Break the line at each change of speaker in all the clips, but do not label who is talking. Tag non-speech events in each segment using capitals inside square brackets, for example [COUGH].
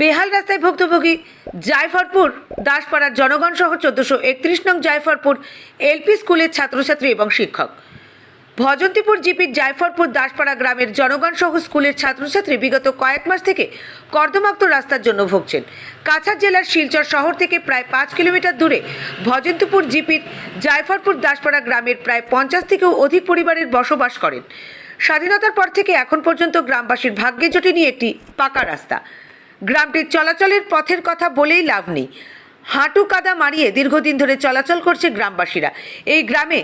বেহাল রাস্তায় ভুক্তভোগী জায়ফরপুর দাসপাড়ার জনগণ সহ চোদ্দশো একত্রিশ নং জায়ফরপুর এলপি স্কুলের ছাত্রছাত্রী এবং শিক্ষক। ভজন্তীপুর জিপির জায়ফরপুর দাসপাড়া গ্রামের জনগণ সহ স্কুলের ছাত্রছাত্রী বিগত কয়েক মাস থেকে কর্দমাক্ত রাস্তার জন্য ভুগছেন। কাছাড় জেলার শিলচর শহর থেকে প্রায় পাঁচ কিলোমিটার দূরে ভজন্তীপুর জিপির জায়ফরপুর দাসপাড়া গ্রামের প্রায় পঞ্চাশ থেকেও অধিক পরিবারের বসবাস করেন। স্বাধীনতার পর থেকে এখন পর্যন্ত গ্রামবাসীর ভাগ্যে জোটেনি একটি পাকা রাস্তা। গ্রামটির চলাচলের পথের কথা বলেই লাভ নেই। হাঁটু কাদা মারিয়ে দীর্ঘদিন ধরে চলাচল করছে গ্রামবাসীরা। এই গ্রামে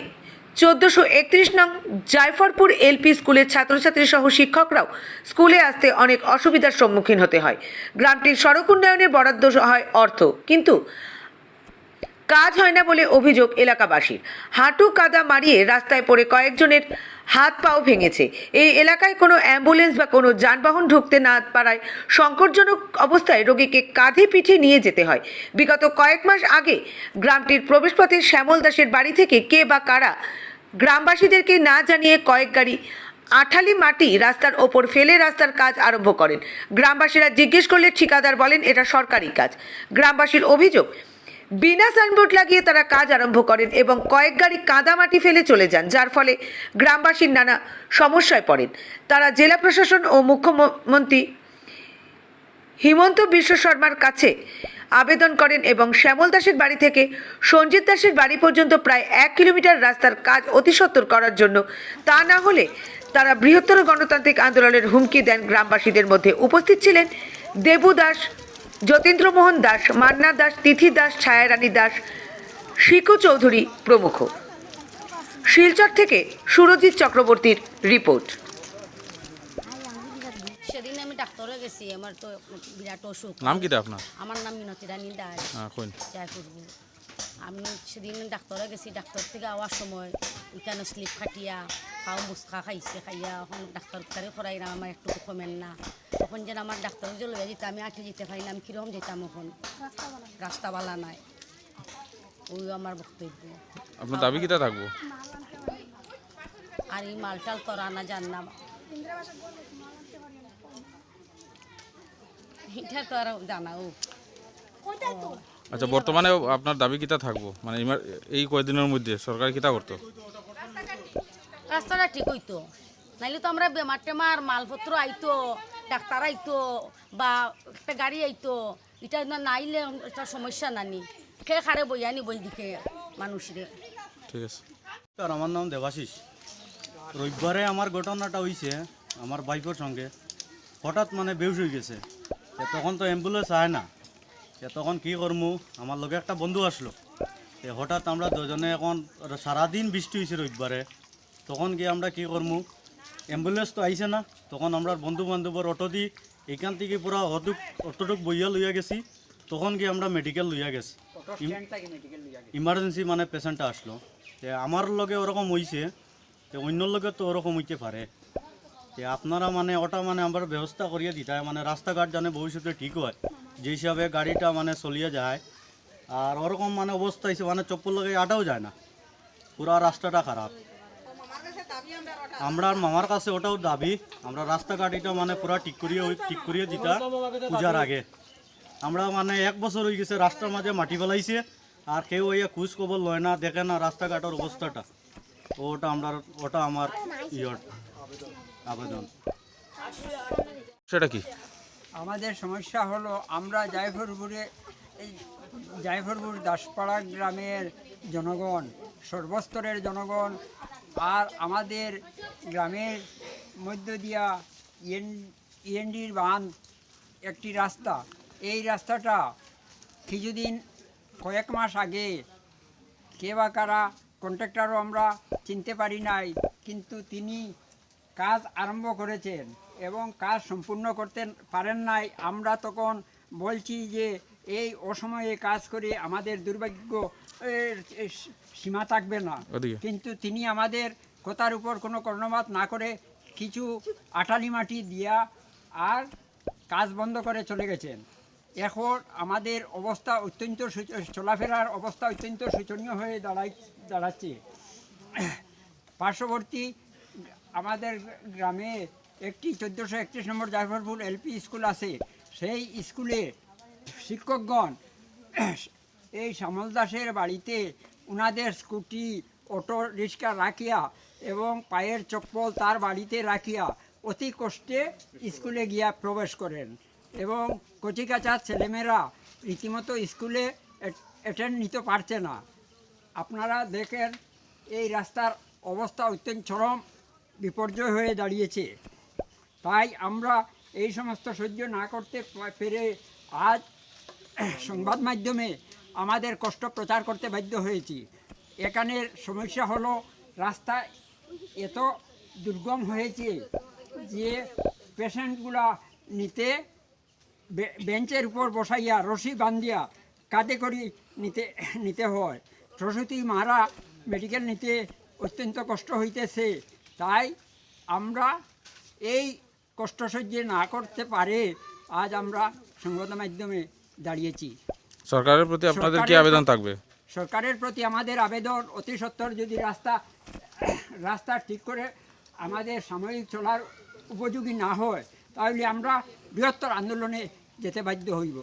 চোদ্দশো একত্রিশ নং জায়ফরপুর এলপি স্কুলের ছাত্রছাত্রী সহ শিক্ষকরাও স্কুলে আসতে অনেক অসুবিধার সম্মুখীন হতে হয়। গ্রামটির সড়ক উন্নয়নের বরাদ্দ হয় অর্থ, কিন্তু কাজ হয় না বলে অভিযোগ এলাকাবাসীর। হাঁটু কাদা মারিয়ে রাস্তায় পড়ে কয়েকজনের হাত পাও ভেঙেছে। এই এলাকায় কোনো অ্যাম্বুলেন্স বা কোনো যানবাহন ঢুকতে না পারায় সংকটজনক অবস্থায় রোগীকে কাঁধে পিঠে নিয়ে যেতে হয়। বিগত কয়েক মাস আগে গ্রামটির প্রবেশপথে শ্যামল দাসের বাড়ি থেকে কে বা কারা গ্রামবাসীদেরকে না জানিয়ে কয়েক গাড়ি আঠালি মাটি রাস্তার ওপর ফেলে রাস্তার কাজ আরম্ভ করেন। গ্রামবাসীরা জিজ্ঞেস করলে ঠিকাদার বলেন, এটা সরকারি কাজ। গ্রামবাসীর অভিযোগ বিনা সাইনবোর্ড লাগিয়ে তারা কাজ আরম্ভ করেন এবং কয়েক গাড়ি কাদা মাটি ফেলে চলে যান, যার ফলে গ্রামবাসীর নানা সমস্যায় পড়েন। তারা জেলা প্রশাসন ও মুখ্যমন্ত্রী হিমন্ত বিশ্ব শর্মার কাছে আবেদন করেন এবং শ্যামল দাসের বাড়ি থেকে সঞ্জিত দাসের বাড়ি পর্যন্ত প্রায় এক কিলোমিটার রাস্তার কাজ অতিসত্বর করার জন্য তা না হলে তারা বৃহত্তর গণতান্ত্রিক আন্দোলনের হুমকি দেন গ্রামবাসীদের মধ্যে। উপস্থিত ছিলেন দেবু দাস যতীন্দ্রমোহন দাস মান্না দাস তিথি দাস ছায়ারানী দাস শিকু চৌধুরী প্রমুখ। শিলচর থেকে সুরজিৎ চক্রবর্তীর রিপোর্ট।
সেদিন আমি ডাক্তারে গেছি আমার তো বিরাট অসুখ।
নাম কিটা আপনার?
আমার নাম মিনতি রানী দাস।
হ্যাঁ
আমি সেদিন ডাক্তারে গেছি ডাক্তার থেকে আওয়ার সময় ওইখানে স্লিপ খাটিয়া খাও মুসকা খাইছে খাইয়া এখন ডাক্তার তারে করাই না আমার একটু কমেন না তখন যেন আমার ডাক্তার যে লইয়া যেতে আমি আঠে যেতে পারিলাম কীরকম যেতাম এখন রাস্তা বালা নাই ওই আমার বক্তব্য
আপনার দাবি কিটা থাকব
আর এই মালটাল করা না জানলাম এটা তো আর জানা ও
আচ্ছা বর্তমানে আপনার দাবি কিটা থাকব? মানে এই কয়দিনের মধ্যে সরকার কিটা করতো?
রাস্তাটা ঠিক হইতো। নাইলে তো আমরা বেমার টেমার মালপত্র আইতো ডাক্তার আইতো বা একটা গাড়ি আইতো। এটা না নাইলে একটা সমস্যা নানি। খেয়ে খারে বইয়া নি বই দিকে মানুষরে?
ঠিক আছে।
স্যার আমার নাম দেবাশিস। রবিবারে আমার ঘটনাটা হইছে আমার বাইকের সঙ্গে। হঠাৎ মানে বেউস হয়ে গেছে। তখন তো অ্যাম্বুলেন্স আয় না। তখন কি করমু? আমার লগে একটা বন্ধু আসলো। হঠাৎ আমরা দুজনে এখন সারাদিন বৃষ্টি হয়েছে রবিবারে। তখন গিয়ে আমরা কি করমু? অ্যাম্বুলেন্স তো আইছে না। তখন আমরা বন্ধু বান্ধবর অটো দি এখান থেকে পুরা অটুক অটোটুক বইয়া লইয়া গেছি। তখন গিয়ে আমরা মেডিকেল লইয়া গেছি। ইমার্জেন্সি মানে পেশেন্টটা আসলো। তে আমার লগে ওরকম হইছে তে অন্যর লগে তো ওরকম হইতে পারে। তে আপনারা মানে ওটা মানে আমরা ব্যবস্থা করিয়ে দিতে। হয় মানে রাস্তাঘাট জানে ভবিষ্যতে ঠিক হয়। যে হিসাবে গাড়িটা মানে চলিয়ে যায়। আর ওরকম মানে অবস্থা হয়েছে মানে চপ্পল লগে আটাও যায় না। পুরা রাস্তাটা খারাপ। আমরা মামার কাছে ওটাও দাবি। আমরা রাস্তাঘাট এটা মানে পুরা ঠিক করিয়ে ঠিক করিয়ে দিতা পূজার আগে। আমরা মানে এক বছর হয়ে গেছে রাস্তার মাঝে মাটি ফেলাইছে আর কেউ ওই খোঁজ খবর লয় না দেখে না রাস্তাঘাটের অবস্থাটা। ওটা আমরা ওটা আমার ইয়র আবেদন।
সেটা কি?
আমাদের সমস্যা হলো আমরা জায়ফরপুরে এই জায়ফরপুর দাসপাড়া গ্রামের জনগণ সর্বস্তরের জনগণ আর আমাদের গ্রামের মধ্য দিয়া ইএন ইএনডির বাঁধ একটি রাস্তা। এই রাস্তাটা কিছুদিন, কয়েক মাস আগে কে বা কারা কন্ট্রাক্টরও আমরা চিনতে পারি নাই, কিন্তু তিনি কাজ আরম্ভ করেছেন এবং কাজ সম্পূর্ণ করতে পারেন নাই। আমরা তখন বলছি যে এই অসময়ে কাজ করে আমাদের দুর্ভাগ্য সীমা থাকবে না। কিন্তু তিনি আমাদের কথার উপর কোনো কর্ণপাত না করে কিছু আটালি মাটি দিয়া আর কাজ বন্ধ করে চলে গেছেন। এখন আমাদের অবস্থা অত্যন্ত চলাফেরার অবস্থা অত্যন্ত শোচনীয় হয়ে দাঁড়াই দাঁড়াচ্ছে। পার্শ্ববর্তী আমাদের গ্রামে একটি চোদ্দোশো একত্রিশ নম্বর জাফরপুর এলপি স্কুল আছে। সেই স্কুলে শিক্ষকগণ [CLEARS THROAT] এই শ্যামল দাসের বাড়িতে ওনাদের স্কুটি, অটো রিক্সা রাখিয়া এবং পায়ের চপ্পল তার বাড়িতে রাখিয়া অতি কষ্টে স্কুলে গিয়া প্রবেশ করেন এবং কচিকাচার ছেলেমেয়েরা রীতিমতো স্কুলে অ্যাটেন্ড নিতে পারছে না। আপনারা দেখেন, এই রাস্তার অবস্থা অত্যন্ত চরম, বিপর্যয় হয়ে দাঁড়িয়েছে। তাই আমরা এই সমস্ত সহ্য না করতে পেরে আজ সংবাদ মাধ্যমে আমাদের কষ্ট প্রচার করতে বাধ্য হয়েছি। এখানের সমস্যা হলো, রাস্তা এত দুর্গম হয়েছে যে পেশেন্টগুলা নিতে বেঞ্চের উপর বসাইয়া, রশি বান্ধিয়া কাঁধে করি নিতে নিতে হয়। সরস্বতী মারা মেডিকেল নিতে অত্যন্ত কষ্ট হইতেছে। তাই আমরা এই কষ্ট সহ্য না করতে পারে আজ আমরা সংবাদ মাধ্যমে দাঁড়িয়েছি।
সরকারের প্রতি আপনাদের কি আবেদন থাকবে?
সরকারের প্রতি আমাদের আবেদন অতি সত্বর যদি রাস্তা রাস্তা ঠিক করে আমাদের সাময়িক চলার উপযোগী না হয় তাহলে আমরা বৃহত্তর আন্দোলনে যেতে বাধ্য হইব।